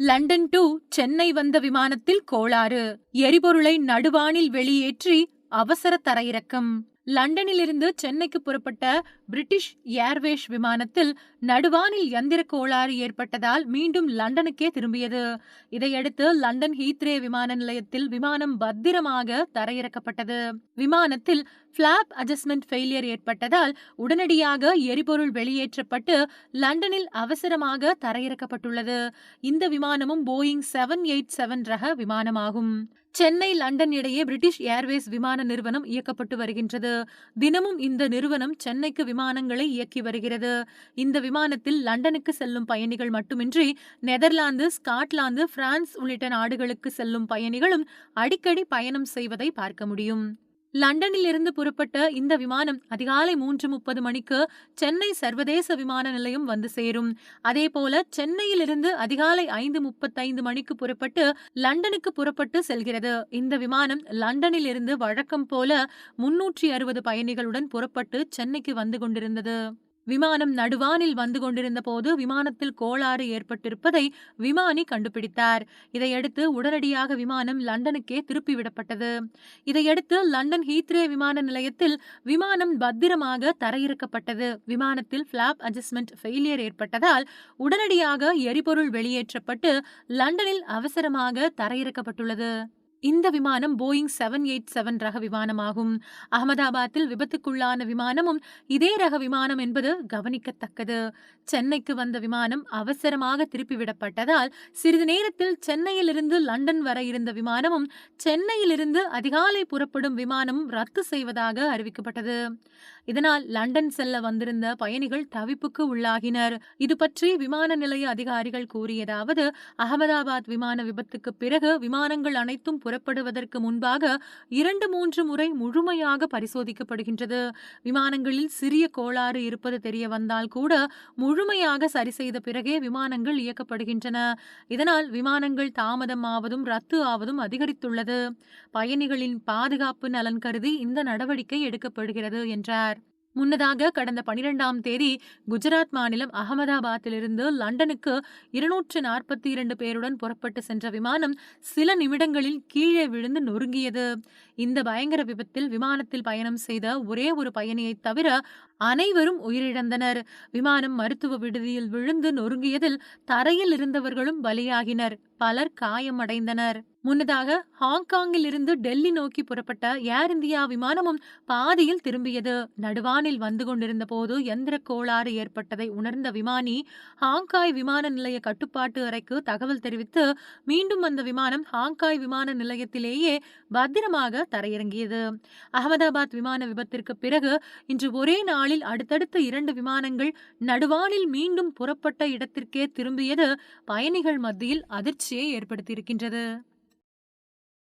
London to Chennai வந்த விமானத்தில் கோளாறு. எரிபொருளை நடுவானில் வெளியேற்றி அவசர தரையிறக்கம். லண்டனிலிருந்து சென்னைக்கு புறப்பட்ட பிரிட்டிஷ் ஏர்வேஸ் விமானத்தில் நடுவானில் எந்திர கோளாறு ஏற்பட்டதால் மீண்டும் லண்டனுக்கே திரும்பியது. இதையடுத்து லண்டன் ஹீத்ரே விமான நிலையத்தில் விமானம் பத்திரமாக தரையிறக்கப்பட்டது. விமானத்தில் பிளாப் அட்ஜஸ்ட்மெண்ட் ஃபெயிலியர் ஏற்பட்டதால் உடனடியாக எரிபொருள் வெளியேற்றப்பட்டு லண்டனில் அவசரமாக தரையிறக்கப்பட்டுள்ளது. இந்த விமானமும் போயிங் செவன் எயிட் செவன் ரக விமானமாகும். சென்னை லண்டன் இடையே பிரிட்டிஷ் ஏர்வேஸ் விமான நிறுவனம் இயக்கப்பட்டு வருகின்றது. தினமும் இந்த நிறுவனம் சென்னைக்கு விமானங்களை இயக்கி வருகிறது. இந்த விமானத்தில் லண்டனுக்கு செல்லும் பயணிகள் மட்டுமின்றி நெதர்லாந்து ஸ்காட்லாந்து பிரான்ஸ் உள்ளிட்ட நாடுகளுக்கு செல்லும் பயணிகளும் அடிக்கடி பயணம் செய்வதை பார்க்க முடியும். லண்டனிலிருந்து புறப்பட்ட இந்த விமானம் அதிகாலை மூன்று முப்பது மணிக்கு சென்னை சர்வதேச விமான நிலையம் வந்து சேரும். அதேபோல சென்னையிலிருந்து அதிகாலை ஐந்து முப்பத்தைந்து மணிக்கு புறப்பட்டு லண்டனுக்கு புறப்பட்டு செல்கிறது. இந்த விமானம் லண்டனிலிருந்து வழக்கம் போல முன்னூற்றி அறுபது பயணிகளுடன் புறப்பட்டு சென்னைக்கு வந்து கொண்டிருந்தது. விமானம் நடுவானில் வந்து கொண்டிருந்த போது விமானத்தில் கோளாறு ஏற்பட்டிருப்பதை விமானி கண்டுபிடித்தார். இதையடுத்து உடனடியாக விமானம் லண்டனுக்கே திருப்பிவிடப்பட்டது இதையடுத்து லண்டன் ஹீத்ரே விமான நிலையத்தில் விமானம் பத்திரமாக தரையிறக்கப்பட்டது. விமானத்தில் பிளாப் அட்ஜஸ்ட்மெண்ட் ஃபெயிலியர் ஏற்பட்டதால் உடனடியாக எரிபொருள் வெளியேற்றப்பட்டு லண்டனில் அவசரமாக தரையிறக்கப்பட்டுள்ளது. இந்த விமானம் போயிங் செவன் எயிட் செவன் ரக விமானமாகும். அகமதாபாத்தில் விபத்துக்குள்ளான விமானமும் இதே ரக விமானம் என்பது கவனிக்கத்தக்கது. சென்னைக்கு வந்த விமானம் அவசரமாக திருப்பிவிடப்பட்டதால் சிறிது நேரத்தில் சென்னையிலிருந்து லண்டன் வர இருந்த விமானமும் சென்னையிலிருந்து அதிகாலை புறப்படும் விமானமும் ரத்து செய்வதாக அறிவிக்கப்பட்டது. இதனால் லண்டன் செல்ல வந்திருந்த பயணிகள் தவிப்புக்கு உள்ளாகினர். இது பற்றி விமான நிலைய அதிகாரிகள் கூறியதாவது அகமதாபாத் விமான விபத்துக்கு பிறகு விமானங்கள் அனைத்தும் புறப்படுவதற்கு முன்பாக இரண்டு மூன்று முறை முழுமையாக பரிசோதிக்கப்படுகின்றது. விமானங்களில் சிறிய கோளாறு இருப்பது தெரிய வந்தால் கூட முழுமையாக சரி செய்த பிறகே விமானங்கள் இயக்கப்படுகின்றன. இதனால் விமானங்கள் தாமதம் ஆவதும் ரத்து ஆவதும் அதிகரித்துள்ளது. பயணிகளின் பாதுகாப்பு நலன் கருதி இந்த நடவடிக்கை எடுக்கப்படுகிறது என்றார். முன்னதாக கடந்த பனிரெண்டாம் தேதி குஜராத் மாநிலம் அகமதாபாத்திலிருந்து லண்டனுக்கு இருநூற்று நாற்பத்தி இரண்டு பேருடன் புறப்பட்டு சென்ற விமானம் சில நிமிடங்களில் கீழே விழுந்து நொறுங்கியது. இந்த பயங்கர விபத்தில் விமானத்தில் பயணம் செய்த ஒரே ஒரு பயணியை தவிர அனைவரும் உயிரிழந்தனர். விமானம் மருத்துவ விடுதியில் விழுந்து நொறுங்கியதில் தரையில் இருந்தவர்களும் பலியாகினர். பலர் காயமடைந்தனர். முன்னதாக ஹாங்காங்கில் இருந்து டெல்லி நோக்கி புறப்பட்ட ஏர் இந்தியா விமானமும் பாதியில் திரும்பியது. நடுவானில் வந்து கொண்டிருந்த போது எந்திர கோளாறு ஏற்பட்டதை உணர்ந்த விமானி ஹாங்காய் விமான நிலைய கட்டுப்பாட்டு அறைக்கு தகவல் தெரிவித்து மீண்டும் அந்த விமானம் ஹாங்காய் விமான நிலையத்திலேயே பத்திரமாக தரையிறங்கியது. அகமதாபாத் விமான விபத்திற்கு பிறகு இன்று ஒரே நாளில் அடுத்தடுத்த இரண்டு விமானங்கள் நடுவானில் மீண்டும் புறப்பட்ட இடத்திற்கே திரும்பியது பயணிகள் மத்தியில் அதிர்ச்சியை ஏற்படுத்தியிருக்கின்றது.